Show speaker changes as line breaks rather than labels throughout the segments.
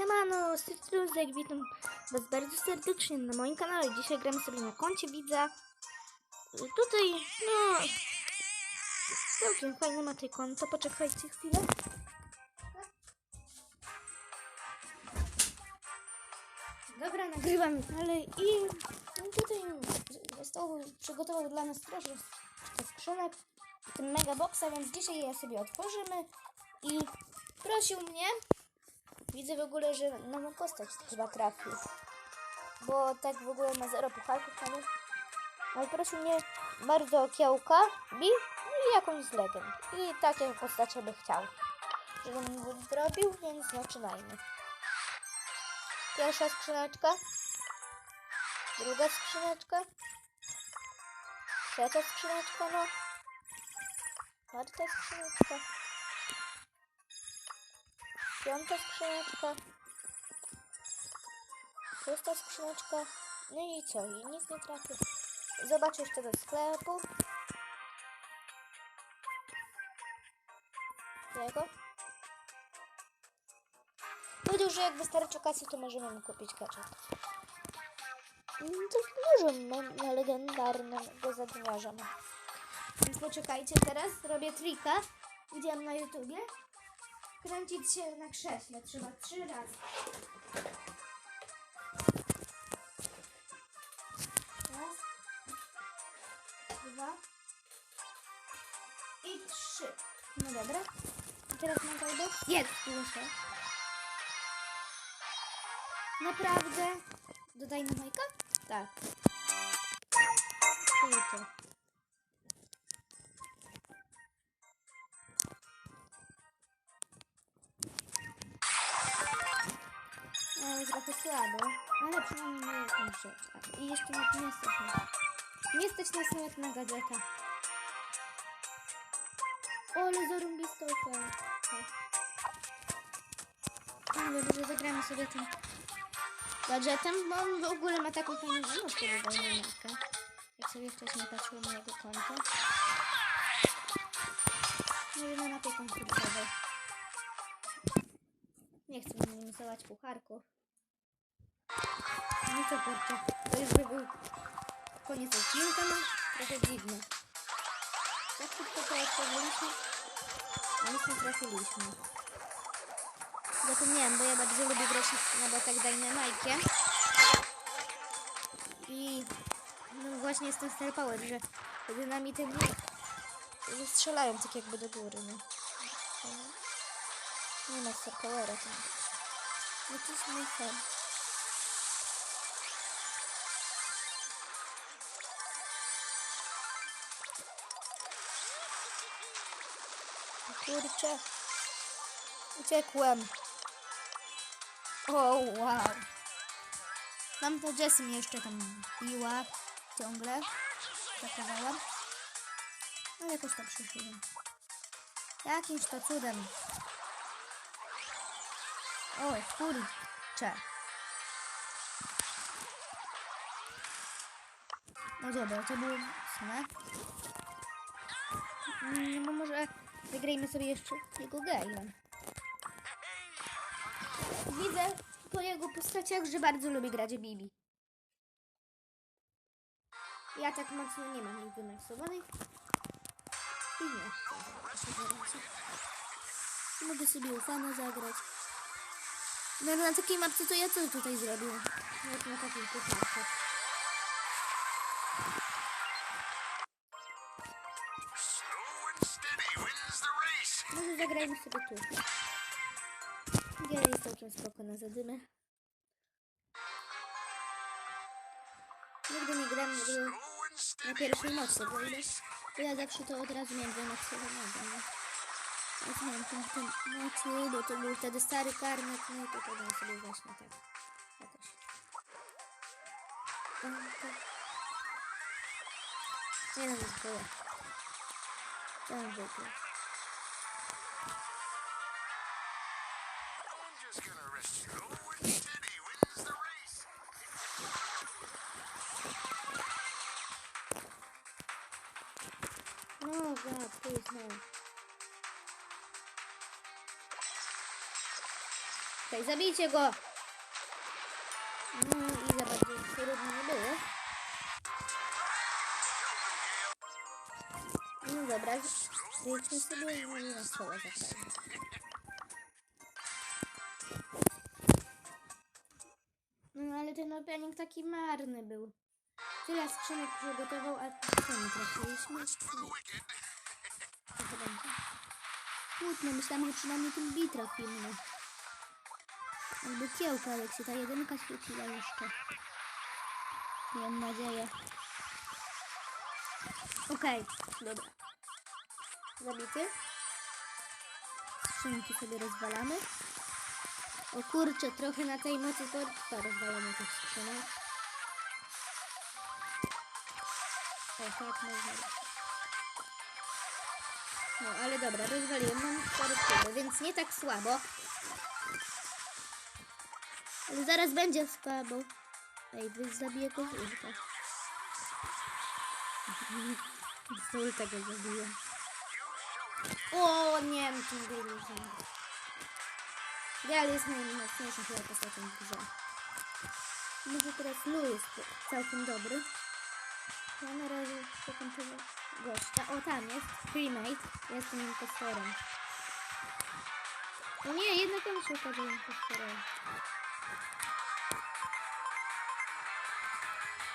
Siemano, Cytrusek, witam Was bardzo serdecznie na moim kanale. Dzisiaj gramy sobie na koncie widza. Tutaj, no, całkiem fajne ma tej konto. Poczekajcie chwilę. Dobra, nagrywamy dalej i tutaj został, przygotował dla nas troszkę skrzynek, w tym mega boxa, więc dzisiaj je sobie otworzymy i prosił mnie, widzę w ogóle, że nową postać chyba trafił, bo tak w ogóle ma zero pucharków, ale, ale prosił mnie bardzo o kiełka, bi i jakąś z i takie postacie by chciał, żebym mu zrobił, więc zaczynajmy. Pierwsza skrzyneczka. Druga skrzyneczka. Trzecia skrzyneczka, no. Czwarta skrzyneczka. Piąta skrzyneczka. Szósta skrzyneczka. No i co? I nic nie trafię. Zobaczę jeszcze do sklepu. Jego. Powiedział, że jak wystarczy kasy, to możemy mu kupić gadżet. Mm, To dużo ma- na legendarnego zadniarza. Więc poczekajcie, teraz robię trika. Widziałem na YouTubie. Kręcić się na krześle. Trzeba trzy razy. Raz. Dwa. I trzy. No dobra. I teraz mam kalbę? Jest, proszę. Naprawdę? Dodaj na Majka? Tak. Kurczę. No, trochę słabo, ale przynajmniej ma jakąś rzecz. I jeszcze na nie stać nas. Nie stać nas nawet na gadżeta. O, ale zarąbista oferta. Ale dobrze, zagramy sobie tym gadżetem, bo on w ogóle ma taką fajną żonówkę do dynamikę. Jak sobie wcześniej patrzyło mojego konta. Może na mapie konkursowej. Nie chcę minimizować pucharków. No to kurczę, to już by był koniec odcinka, no trochę dziwne. Tak szybko to otworzyliśmy, a nic nie trafiliśmy. Zapomniałem, bo ja bardzo lubię grać na botach Dynamite. I no właśnie jest ten Star Power, że dynamity mnie że strzelają tak jakby do góry, no. Nie ma Star Powera tam. No to jest mój fan. Kurczę. Uciekłem. O, wow. Mam to Jessie mnie jeszcze tam biła ciągle. Zakazałam. Ale jakoś to przyszedłem. Jakimś to cudem. O, kurczę. No dobra, to było mocne. Mm, No może wygrajmy sobie jeszcze jego Gale'a. Widzę po jego postaciach, że bardzo lubi grać Bibi. Ja tak mocno nie mam jej wymaksowanej. I nie. Mogę sobie ufana zagrać. No na takiej mapce to ja co tutaj zrobię? Jak na takiej. Zagrajmy sobie tu. Giera jest całkiem spoko na zadymę. Nigdy nie gram w gry na pierwszej
the
bo ile, ja zawsze to od razu miałem wymaksowanego, nie? Jak miałem ten, ten mocy, bo to był wtedy stary karnet, no i to podam sobie właśnie tak. Jakoś. Nie no, nie zgodę. Tam w Ну, да, ты знаешь. Так, забейте его. Ну, и забрать трудно не было. Ну, забрать встречу себе и не особо. Ale ten opening taki marny był. Tyle skrzynek przygotował, a co nie trafiliśmy? Smutno, myślałam, że przynajmniej ten bit trafimy. Albo kiełka, jak się ta jedynka świeciła jeszcze. Miałem nadzieję. Okej, dobra. Zabity. Skrzynki sobie rozwalamy. O kurczę, trochę na tej mocy to rozwalamy tych skrzynek. O, tak można. No, ale dobra, rozwaliłem. Mam cztery więc nie tak słabo. Ale zaraz będzie słabo. Ej, wy zabiję go ulta. Z zabiję. O nie, mi tym byli. Gal jest najmocniejszą chyba postacią w grze. Może teraz Lu jest całkiem dobry. Ja na razie szukam tego gościa. O, tam jest. Cremate. Jestem impostorem. O nie, jednak on się okazał impostorem.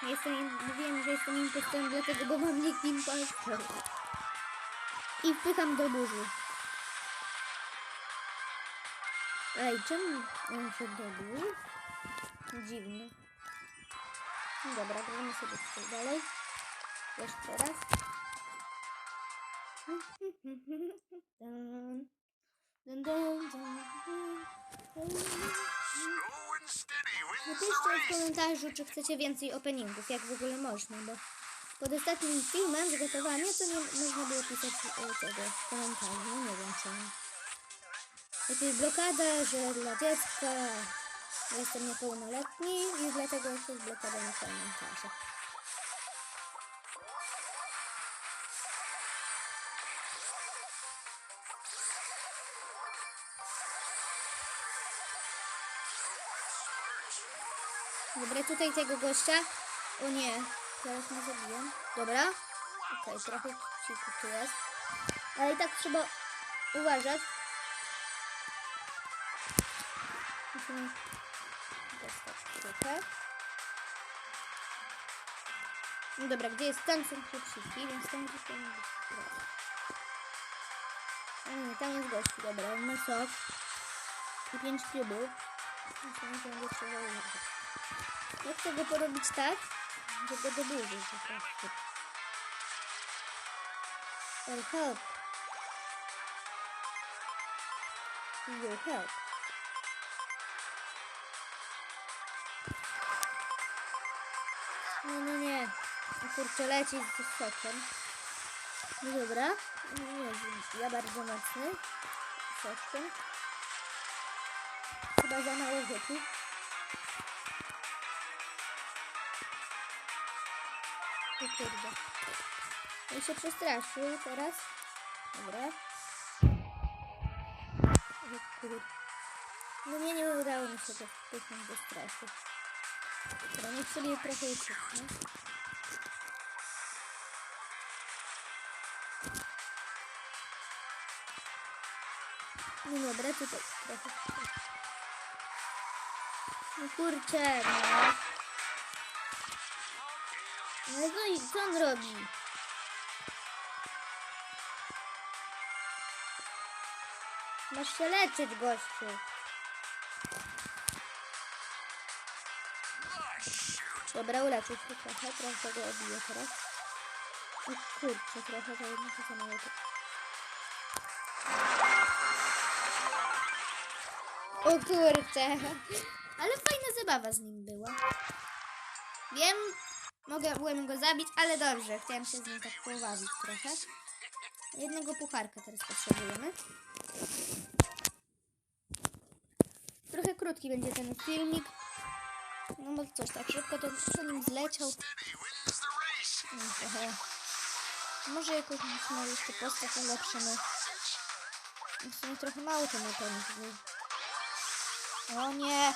Jestem, mówiłem, że jestem impostorem, dlatego, bo mam nick impostor. I wpycham do burzy. Ej, czemu on szedł do burzy? Dziwne. Dobra, gramy sobie tutaj dalej. Jeszcze raz. Dun, dun, dun, dun, Napiszcie w komentarzu, czy chcecie więcej openingów, jak w ogóle można, bo pod ostatnim filmem przygotowania to nie można było pisać e, tego w komentarzu, no nie wiem czemu. Jakaś blokada, że dla dziecka jestem niepełnoletni i dlatego jest blokada na komentarze. Dobra, tutaj tego gościa. O nie, zaraz mnie zabiję. Dobra. Okej, trochę cichu tu jest. Ale i tak trzeba uważać. Dobra, gdzie jest ten są kluczyki, więc tam gdzieś teraz. A nie, tam jest gościu, dobra, ma sok. I pięć klubów. Musimy będzie trzeba uważać. Ja chcę go porobić tak, żeby go doburzyć po prostu. Well, help. He will help. Nie, nie, nie. O kurczę, leci z sokiem. No dobra. Nie, ja bardzo mocny. Soczkiem. Chyba za mało wypił. O kurde. On się przestraszył teraz. Dobra. O kurde. No nie, nie udało mi się go wpychnąć do strachu. Dobra, niech sobie trochę ucieknie. No dobra, tutaj trochę. No kurczę, no. No i- co on robi? Masz się leczyć, gościu. Dobra, uleczyć się trochę, trochę go obiję teraz. O kurczę, trochę to jednak się samo O kurczę. Ale fajna zabawa z nim była. Wiem, mogłem go zabić, ale dobrze, chciałem się z nim tak pobawić trochę. Jednego pucharka teraz potrzebujemy. Trochę krótki będzie ten filmik. No bo coś tak szybko to nim zleciał. Trochę. Może jakąś no, jeszcze postać ulepszymy. W sumie trochę mało ten opening był. O nie.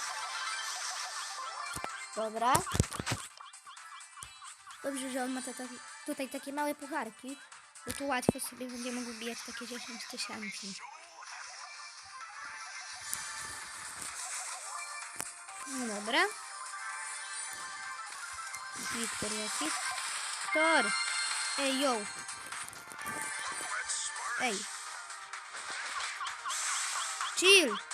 Dobra. Dobrze, że on ma te, te, tutaj takie małe pucharki, bo tu łatwo sobie będzie mógł bijać takie 10 tysięcy. No dobra. Wiktor jakiś. Tor! Ej, yo! Ej! Chill!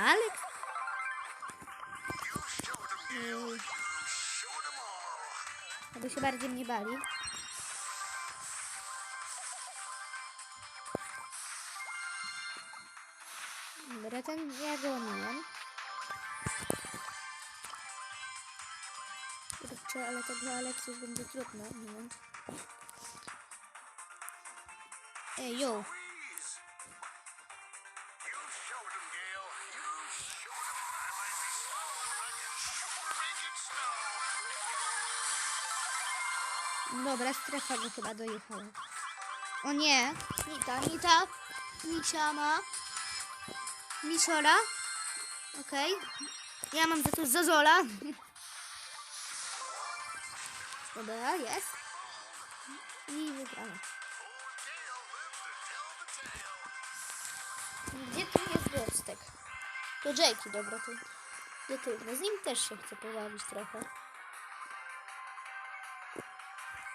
Alex? Aby się bardziej mnie bali. Dobra, ten ja go omijam. Kurczę, ale tego Aleksus będzie trudno ominąć. Ej, yo! Dobra, strefa go chyba dojechała. O nie! Nita, Nita! Misiama! Misiora! Okej. Ja mam za to Zozola. Dobra, jest. I wygramy. Gdzie tu jest Gostek? To Jakey, dobra, to... To trudno. Z nim też się chcę pobawić trochę.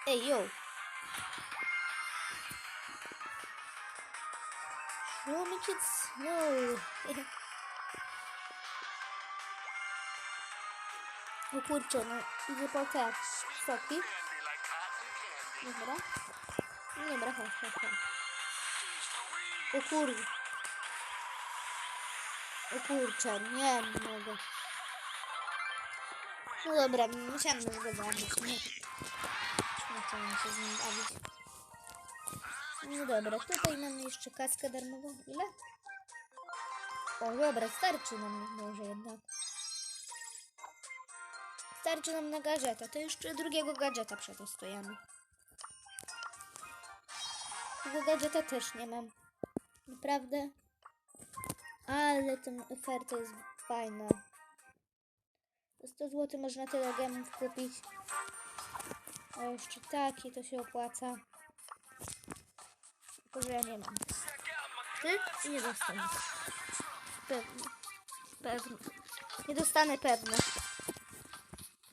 Ej, yo! Show me kids snow. O kurczę, no idzie po te soki. Dobra. Dobra, chodź, chodź. O kur... O kurczę, nie mogę. No dobra, musiałam go zabić, nie? Nie chciałam się z nim bawić. No dobra, tutaj mamy jeszcze kaskę darmową. Ile? O dobra, starczy nam może jednak. Starczy nam na gadżeta, to jeszcze drugiego gadżeta przetestujemy. Tego gadżeta też nie mam. Naprawdę? Ale ta oferta jest fajna. Za 100 zł można tyle gemów kupić. A jeszcze taki to się opłaca. Tylko, że ja nie mam. Ty? Nie dostaniesz. Pewnie. Pewnie. Nie dostanę pewno.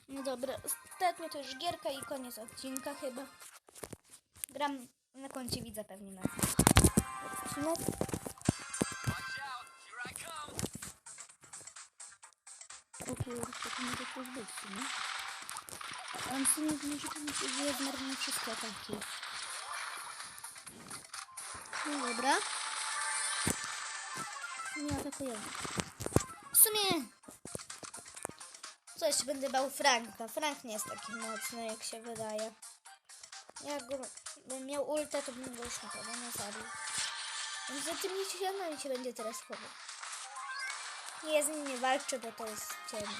No dobra, ostatnio to już gierka i koniec odcinka chyba. Gram na koncie widzę pewnie na odcinek. Nie? On w sumie się dzieje zmarnuję wszystkie ataki. No dobra. Nie atakujemy. W sumie... Coś będę bał Franka. Frank nie jest taki mocny, jak się wydaje. Jak go miał ulta, to bym go już na pewno nie zabił. Więc za tymi ścianami się będzie teraz chował. Nie, z nim nie walczę, bo to jest ciemno.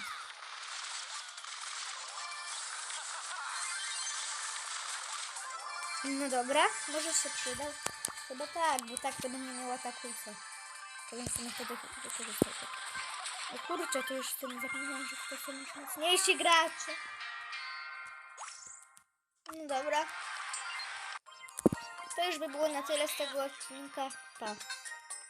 No dobra, może się przydał. Chyba tak, bo tak to bym nie miał atakująca. To więc sobie wtedy wykorzystał. O kurczę, to już tym zapomniałam, że to są już mocniejsi gracze. No dobra. To już by było na tyle z tego odcinka. Pa.